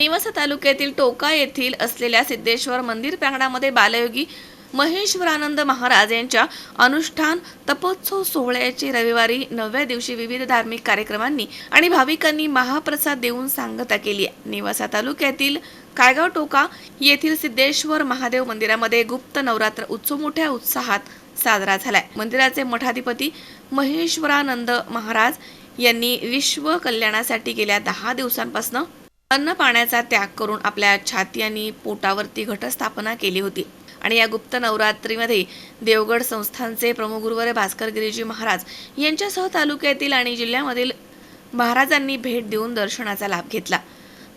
नेवासा तालुक्यातील टोका येथील असलेल्या सिद्धेश्वर मंदिर प्रांगणामध्ये बालयोगी महेश्वरानंद महाराज यांच्या अनुष्ठान तपोत्सव सोहळ्याचे रविवारी नवव्या दिवशी विविध धार्मिक कार्यक्रमांनी आणि भाविकांनी महाप्रसाद देऊन सांगता केली. आहे नेवासा तालुक्यातील कायगाव टोका येथील सिद्धेश्वर महादेव मंदिरामध्ये गुप्त नवरात्र उत्सव मोठ्या उत्साहात साजरा झालाय. मंदिराचे मठाधिपती महेश्वरानंद महाराज यांनी विश्व कल्याणासाठी गेल्या दहा दिवसांपासून अन्न पाण्याचा त्याग करून आपल्या छाती आणि पोटावरती घटस्थापना केली होती. आणि या गुप्त नवरात्रीमध्ये देवगड संस्थानचे प्रमुख गुरुवारे भास्कर गिरीजी महाराज यांच्यासह तालुक्यातील आणि जिल्ह्यामधील महाराजांनी भेट देऊन दर्शनाचा लाभ घेतला.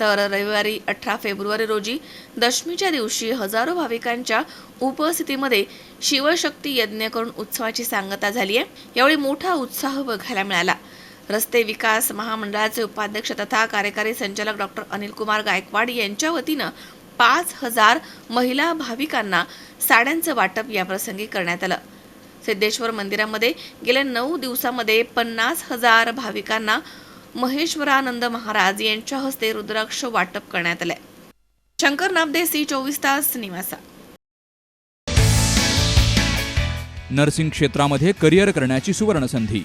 तर रविवारी अठरा फेब्रुवारी रोजी दशमीच्या दिवशी हजारो भाविकांच्या उपस्थितीमध्ये शिवशक्ती यज्ञ करून उत्सवाची सांगता झाली आहे यावेळी मोठा उत्साह बघायला मिळाला. रस्ते विकास महामंडळाचे उपाध्यक्ष तथा कार्यकारी संचालक डॉक्टर अनिल कुमार गायकवाड यांच्या वतीनं पाच हजार महिला भाविकांना साड्यांचं वाटप याप्रसंगी करण्यात आलं. सिद्धेश्वर मंदिरामध्ये गेल्या नऊ दिवसामध्ये पन्नास हजार भाविकांना महेश्वरानंद महाराज यांच्या हस्ते रुद्राक्ष वाटप करण्यात आलंय. शंकर नामदे सी चोवीस तास निवासा. नर्सिंग क्षेत्रामध्ये करिअर करण्याची सुवर्णसंधी.